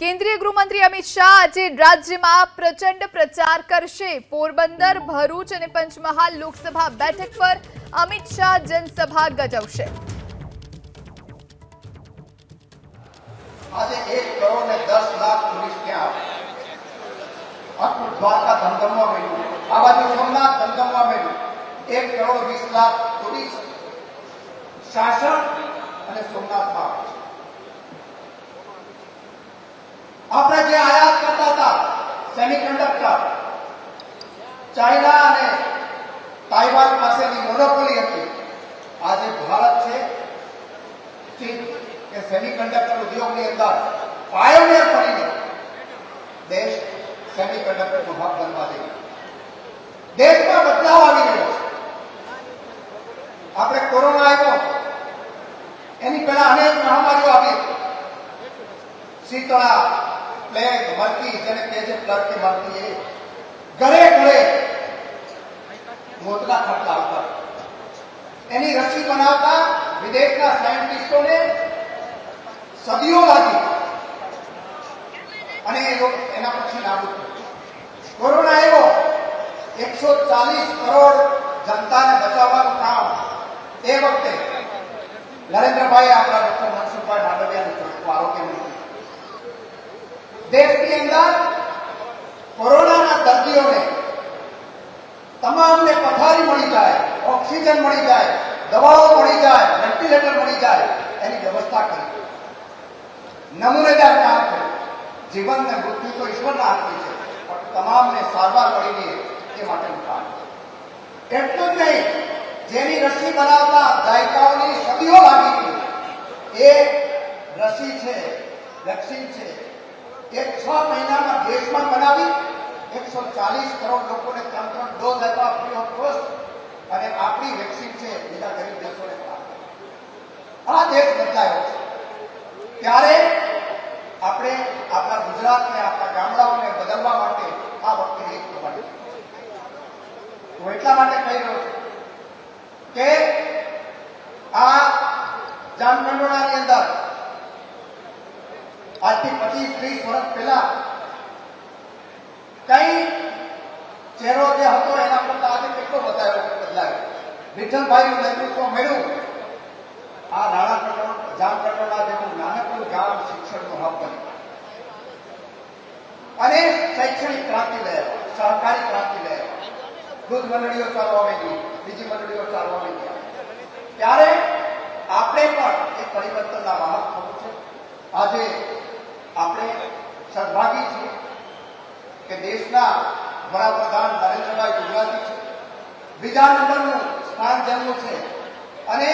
કેન્દ્રીય ગૃહમંત્રી અમિત શાહ આજે રાજ્યમાં પ્રચંડ પ્રચાર કરશે. પોરબંદર, ભરૂચ અને પંચમહાલ લોકસભા બેઠક પર અમિત શાહ જનસભા ગજવશે. આજે એક કરોડ ને દસ લાખ ટુરિસ્ટ ત્યાં. દ્વારકા ધમધમવા મળ્યું આ બાજુ સોમનાથ ધમધમવા મળ્યું એક કરોડ વીસ લાખ ટુરિસ્ટ શાસન અને સોમનાથમાં આવે છે. આપણે જે આયાત કરતા હતા સેમિકન્ડક્ટર ચાઇના અને તાઇવાન પાસેની મોનોપોલી હતી. આજે ભારત છે ચીન કે સેમિકન્ડક્ટર ઉદ્યોગની અંદર પાયોનિયર બનીને દેશ સેમિકન્ડક્ટરનો ભાગ બનવા જઈ દેશમાં બદલાવ આવી રહ્યો છે. આપણે કોરોના આવ્યો. એની પહેલા અનેક મહામારીઓ આવી. શીતળા પ્લેગ મરકી જેને કહે છે પ્લગથી મરકી એ ઘરે ઘરે મોતના ખટલા ઉપર એની રસી બનાવતા વિદેશના સાયન્ટિસ્ટોને સદીઓ લાગી અને એ લોકો એના પછી નાબૂદ. કોરોના આવ્યો એકસો ચાલીસ કરોડ જનતાને બચાવવાનું કામ એ વખતે નરેન્દ્રભાઈ આપણા ડોક્ટર મનસુખભાઈ માંડવિયાનું આરોગ્ય મંત્રી દેશની અંદર કોરોનાના દર્દીઓને તમામને પથારી મળી જાય, ઓક્સિજન મળી જાય, દવાઓ મળી જાય, વેન્ટિલેટર મળી જાય, એની વ્યવસ્થા કરી. નમૂનેદાર કામ કર્યું જીવન ને મૃત્યુ તો ઈશ્વરના હાથની છે, પણ તમામને સારવાર મળી રહે એ માટેનું કામ. એટલું જ નહીં, જેની રસી બનાવતા દાયકાઓની સદીઓ લાગી ગઈ. એ રસી છે, વેક્સિન છે. છ મહિનામાં દેશમાં બનાવી એકસો ચાલીસ કરોડ લોકોને ત્રણ ત્રણ ડોઝ આપવા ફ્રી ઓફ કોસ્ટ અને આપણી વેક્સિન છે બીજા ગરીબ દેશોને આ દેશ બદલાયો છે. ત્યારે આપણે આપણા ગુજરાતને આપણા ગામડાઓને બદલવા માટે આ વખતે એક કરવાની હું એટલા માટે કહી રહ્યો છું કે આ જામકંડોળાની અંદર આજથી પચીસ, ત્રીસ વર્ષ પહેલા કઈ ચહેરો જે હતો એના કરતા આજે કેટલો બતાવ્યો બદલાયો? વિઠ્ઠલભાઈનું નેતૃત્વ મળ્યું. આ નાણા કટોળ જામ જેવું નાનકડું ગામ શિક્ષણનું હબ બન્યું. અને શૈક્ષણિક ક્રાંતિ લહેર, સહકારી ક્રાંતિ લહેર. દૂધ મંડળીઓ ચાલવા માંગી બીજી મંડળીઓ ચાલવા માંગી ત્યારે આપણે પણ એ પરિવર્તનના વાહક થવું છે. આજે સદભાગી છીએ કે દેશના વડાપ્રધાન નરેન્દ્રભાઈ ગુજરાતી છે. બીજા નંબરનું સ્થાન જેમનું છે. અને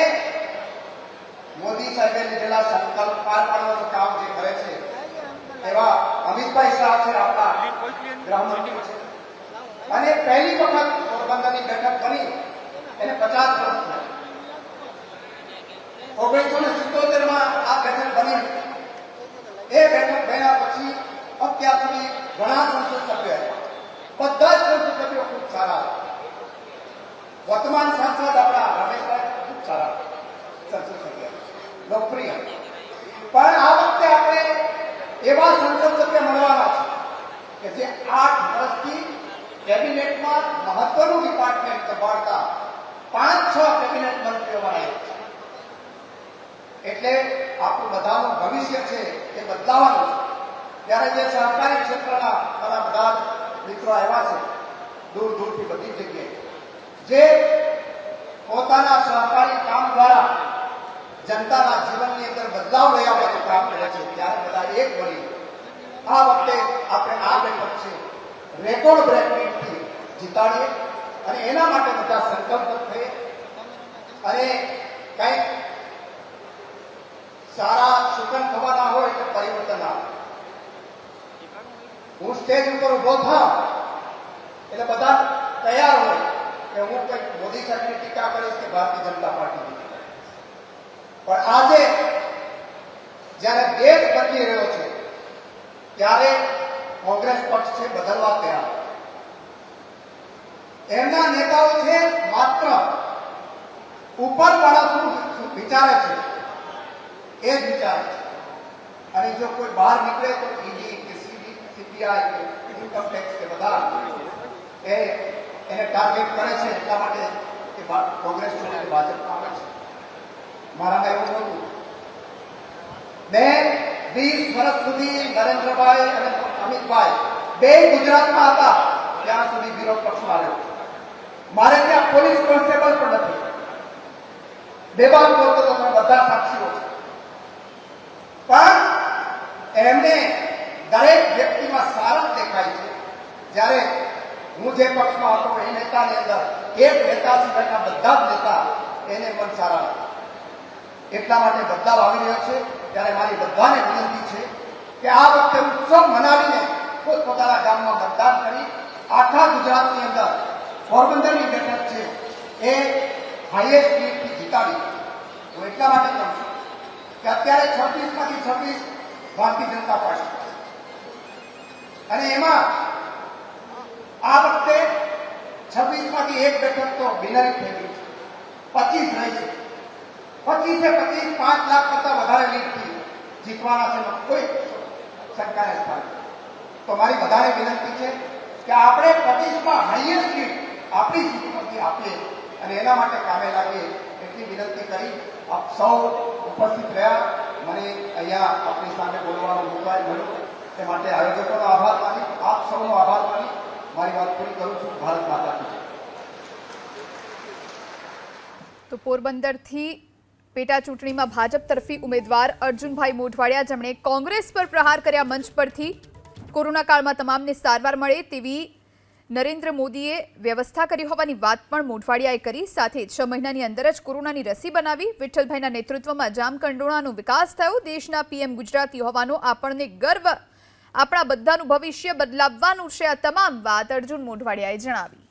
મોદી સાહેબે લીધેલા સંકલ્પ પાર પાડવાનું કામ જે કરે છે, એવા અમિતભાઈ શાહ છે આપણા ગૃહમંત્રી છે. અને પહેલી વખત પોરબંદરની બેઠક બની, એને પચાસ વર્ષ થયા. ઓગણીસો ને સિત્તોતેરમાં આ બેઠક બની. એ બેઠક બન્યા પછી અત્યાર સુધી ઘણા સંસદ સભ્ય બધા જ સંસદ સભ્યો ખૂબ સારા વર્તમાન સાંસદ આપણા રમેશભાઈ ખૂબ સારા સંસદ સભ્ય. લોકપ્રિય. પણ આ વખતે આપણે એવા સંસદ સભ્ય મળવાના છે કે જે આઠ વર્ષથી કેબિનેટમાં મહત્વનું ડિપાર્ટમેન્ટ સંભાળતા પાંચ, છ કેબિનેટ મંત્રીઓ બનાવ્યા એટલે આપણું બધાનું ભવિષ્ય છે એ બદલાવાનું છે. ત્યારે જે સહકારી ક્ષેત્રના મારા બધા મિત્રો આવ્યા છે, દૂર દૂરથી બધી જગ્યાએ. જે પોતાના સહકારી કામ દ્વારા જનતાના જીવનની અંદર બદલાવ લઈ આવવાનું કામ કરે છે, ત્યારે બધા એક બની આ વખતે આપણે આ બેઠક છે, રેકોર્ડ બ્રેક જીતાડીએ અને એના માટે બધા સંકલ્પ થઈએ અને કંઈક સારા સુકન થવાના હોય તો પરિવર્તન આવે હું સ્ટેજ ઉપર ઊભો થાઉં એટલે બધા તૈયાર હોય કે હું કંઈક મોદી સાહેબની ટીકા કરીશ કે ભારતીય જનતા પાર્ટીની પણ આજે જ્યારે દેશ બદલી રહ્યો છે, ત્યારે કોંગ્રેસ પક્ષ છે બદલવા તૈયાર. એમના નેતાઓ છે માત્ર ઉપર વાળા શું વિચારે છે? એ જ વિચારે છે. અને જો કોઈ બહાર નીકળે તો ઈડી કે કે ઇન્કમ ટેક્સ કે બધા એ એને ટાર્ગેટ કરે છે એટલા માટે કે કોંગ્રેસ છોડીને ભાજપમાં આવે છે. મારામાં એવું નહોતું. મેં વીસ વર્ષ સુધી નરેન્દ્રભાઈ અને અમિતભાઈ બે ગુજરાતમાં હતા, ત્યાં સુધી વિરોધ પક્ષમાં આવ્યો. મારે ત્યાં પોલીસ કોન્સ્ટેબલ પણ નથી. બેબાન બોલતો તો બધા સાક્ષીઓ છો પણ એમને દરેક વ્યક્તિમાં સારા દેખાય છે. જ્યારે હું જે પક્ષમાં હતો, એ નેતાની અંદર એક નેતા સિવાયના બધા જ નેતા એને મન સારા હતા એટલા માટે બદલાવ આવી રહ્યો છે. ત્યારે મારી બધાને વિનંતી છે કે આ વખતે ઉત્સવ મનાવીને પોતપોતાના ગામમાં મતદાન કરી આખા ગુજરાતની અંદર પોરબંદરની બેઠક છે એ હાઈએસ્ટ લીડથી જીતાડી. હું એટલા માટે કહું છું કે અત્યારે છવ્વીસમાંથી છવ્વીસ ભારતીય જનતા પાર્ટી અને એમાં આ વખતે છવ્વીસમાંથી એક બેઠક તો બિનરી થઈ ગઈ છે. પચીસ રહી છે. પચીસે પચીસ, પાંચ લાખ કરતા વધારે લીટથી જીતવાના છે કોઈ શંકા નથી તો મારી વધારે વિનંતી છે કે આપણે પચીસમાં હાઈએસ્ટ લીટ આપણી સીટ પરથી આપીએ અને એના માટે કામે લાગીએ એટલી વિનંતી કરી. આપ સૌ ઉપસ્થિત રહ્યા. મને અહીંયા આપણી સામે બોલવાનો મોકો મળ્યો. તે માટે આયોજકોનો આભાર માની, આપ સૌનો આભાર માની, મારી વાત પૂરી કરું છું. ભારત માતા તો પોરબંદરથી પેટા ચૂંટણીમાં ભાજપ તરફી ઉમેદવાર અર્જુનભાઈ મોઢવાડિયા, જેમણે કોંગ્રેસ પર પ્રહાર કર્યા મંચ પરથી. કોરોના કાળમાં તમામને સારવાર મળે તેવી નરેન્દ્ર મોદીએ વ્યવસ્થા કરી હોવાની વાત પણ મોઢવાડિયાએ કરી. સાથે છ મહિનાની અંદર જ કોરોનાની રસી બનાવી. વિઠ્ઠલભાઈના નેતૃત્વમાં જામકંડોળાનો વિકાસ થયો. દેશના પીએમ ગુજરાતી હોવાનો આપણને ગર્વ આપણા બધાનું ભવિષ્ય બદલાવવાનું છે આ તમામ વાત અર્જુન મોઢવાડિયાએ જણાવી.